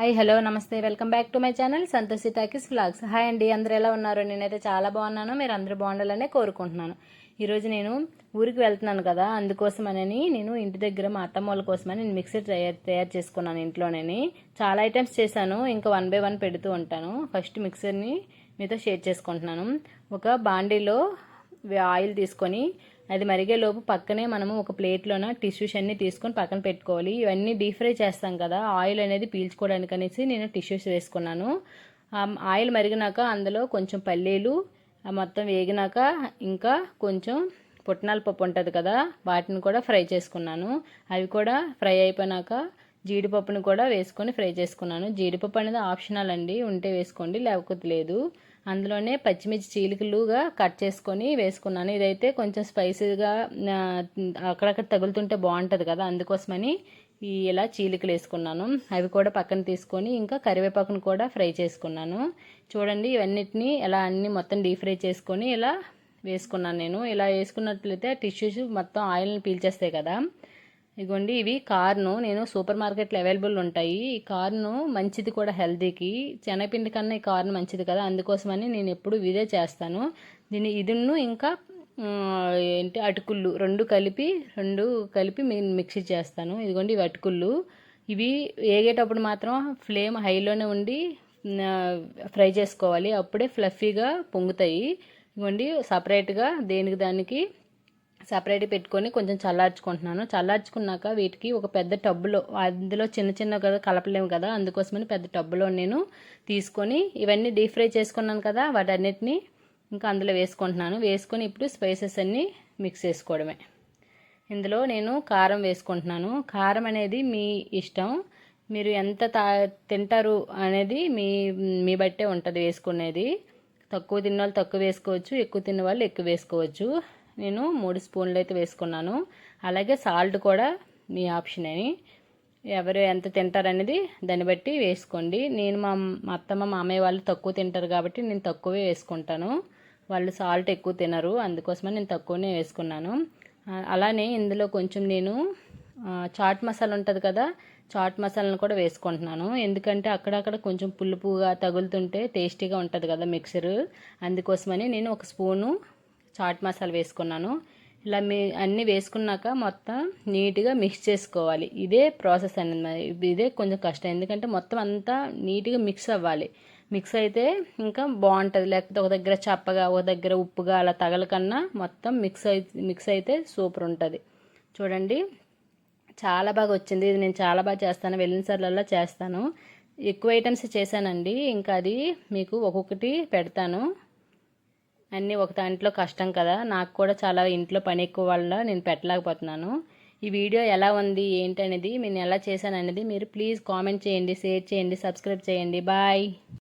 Hi hello నమస్తే. Welcome back to my channel Santoshi talkies vlogs. Hi అండి అందరు ఎలా ఉన్నారు? నేనైతే చాలా బాగున్నాను. మీరు అందరూ బాగుండాలనే కోరుకుంటున్నాను. ఈరోజు నేను ఊరికి వెళ్తున్నాను కదా అందుకోసమని నేను ఇంటి దగ్గర మా అత్తమ్మ వాళ్ళ కోసమని నేను మిక్సర్ తయారు తయారు చేసుకున్నాను ఇంట్లోనే చాలా ఐటమ్స్ చేశాను ఇంకా వన్ బై వన్ పెడుతూ ఉంటాను. ఫస్ట్ మిక్సర్ని మీతో షేర్ చేసుకుంటున్నాను. ఒక బాండీలో ఆయిల్ తీసుకొని అది మరిగే లోపు పక్కనే మనము ఒక ప్లేట్లోన టిష్యూస్ అన్ని తీసుకొని పక్కన పెట్టుకోవాలి. ఇవన్నీ డీప్ ఫ్రై చేస్తాం కదా ఆయిల్ అనేది పీల్చుకోవడానికి అనేసి నేను టిష్యూస్ వేసుకున్నాను. ఆయిల్ మరిగినాక అందులో కొంచెం పల్లీలు మొత్తం వేగినాక ఇంకా కొంచెం పుట్నాల పప్పు ఉంటుంది కదా వాటిని కూడా ఫ్రై చేసుకున్నాను. అవి కూడా ఫ్రై అయిపోయినాక జీడిపప్పుని కూడా వేసుకొని ఫ్రై చేసుకున్నాను. జీడిపప్పు అనేది ఆప్షనల్ అండి ఉంటే వేసుకోండి లేకపోతే లేదు. అందులోనే పచ్చిమిర్చి చీలికలుగా కట్ చేసుకొని వేసుకున్నాను. ఇదైతే కొంచెం స్పైసీగా అక్కడక్కడ తగులుతుంటే బాగుంటుంది కదా అందుకోసమని ఇలా చీలికలు వేసుకున్నాను. అవి కూడా పక్కన తీసుకొని ఇంకా కరివేపాకును కూడా ఫ్రై చేసుకున్నాను. చూడండి ఇవన్నిటిని ఇలా అన్ని మొత్తం డీప్ ఫ్రై చేసుకొని ఇలా వేసుకున్నాను నేను. ఇలా వేసుకున్నట్లయితే టిష్యూస్ మొత్తం ఆయిల్ని పీల్చేస్తాయి కదా. ఇదిగోండి ఇవి కార్ను నేను సూపర్ మార్కెట్లో అవైలబుల్ ఉంటాయి. ఈ కార్ను మంచిది కూడా హెల్తీకి శనగపిండి కన్నా ఈ కార్ను మంచిది కదా అందుకోసమని నేను ఎప్పుడు ఇదే చేస్తాను. దీన్ని ఇదిను ఇంకా ఏంటి అటుకుళ్ళు రెండు కలిపి రెండు కలిపి మిక్సీ చేస్తాను. ఇదిగోండి ఇవి అటుకుళ్ళు. ఇవి వేగేటప్పుడు మాత్రం ఫ్లేమ్ హైలోనే ఉండి ఫ్రై చేసుకోవాలి. అప్పుడే ఫ్లఫీగా పొంగుతాయి. ఇదిగోండి సపరేట్గా దేనికి దానికి సపరేట్ పెట్టుకొని కొంచెం చల్లార్చుకుంటున్నాను. చల్లార్చుకున్నాక వీటికి ఒక పెద్ద టబ్బులో అందులో చిన్న చిన్న కదా కలపలేము కదా అందుకోసమని పెద్ద టబ్బులో నేను తీసుకొని ఇవన్నీ డీప్ ఫ్రై చేసుకున్నాను కదా వాటన్నిటిని ఇంకా అందులో వేసుకుంటున్నాను. వేసుకొని ఇప్పుడు స్పైసెస్ అన్నీ మిక్స్ చేసుకోవడమే. ఇందులో నేను కారం వేసుకుంటున్నాను. కారం అనేది మీ ఇష్టం. మీరు ఎంత తా తింటారు అనేది మీ మీ బట్టే ఉంటుంది వేసుకునేది. తక్కువ తిన్న వాళ్ళు తక్కువ వేసుకోవచ్చు ఎక్కువ తిన్న వాళ్ళు ఎక్కువ వేసుకోవచ్చు. నేను మూడు స్పూన్లు అయితే వేసుకున్నాను. అలాగే సాల్ట్ కూడా మీ ఆప్షన్ అని. ఎవరు ఎంత తింటారనేది దాన్ని బట్టి వేసుకోండి. నేను మా అత్తమ్మ మామయ్య వాళ్ళు తక్కువ తింటారు కాబట్టి నేను తక్కువే వేసుకుంటాను. వాళ్ళు సాల్ట్ ఎక్కువ తినరు అందుకోసమని నేను తక్కువనే వేసుకున్నాను. అలానే ఇందులో కొంచెం నేను చాట్ మసాలా ఉంటుంది కదా చాట్ మసాలాను కూడా వేసుకుంటున్నాను. ఎందుకంటే అక్కడక్కడ కొంచెం పులుపుగా తగులుతుంటే టేస్టీగా ఉంటుంది కదా మిక్సర్. అందుకోసమని నేను ఒక స్పూను చాట్ మసాలా వేసుకున్నాను. ఇలా మీ అన్నీ వేసుకున్నాక మొత్తం నీట్గా మిక్స్ చేసుకోవాలి. ఇదే ప్రాసెస్ అనేది ఇదే కొంచెం కష్టం. ఎందుకంటే మొత్తం అంతా నీట్గా మిక్స్ అవ్వాలి. మిక్స్ అయితే ఇంకా బాగుంటుంది. లేకపోతే ఒక దగ్గర చప్పగా ఒక దగ్గర ఉప్పుగా అలా తగలకన్నా మొత్తం మిక్స్ అయి మిక్స్ అయితే సూపర్ ఉంటుంది. చూడండి. చాలా బాగా వచ్చింది. ఇది నేను చాలా బాగా చేస్తాను. వెళ్ళిన సార్లల్లో చేస్తాను. ఎక్కువ ఐటమ్స్ చేశానండి. ఇంకా అది మీకు ఒక్కొక్కటి పెడతాను. అన్నీ ఒక దాంట్లో కష్టం కదా. నాకు కూడా చాలా ఇంట్లో పని ఎక్కువ వల్ల నేను పెట్టలేకపోతున్నాను. ఈ వీడియో ఎలా ఉంది ఏంటనేది నేను ఎలా చేశాను అనేది మీరు ప్లీజ్ కామెంట్ చేయండి షేర్ చేయండి సబ్స్క్రైబ్ చేయండి. బాయ్.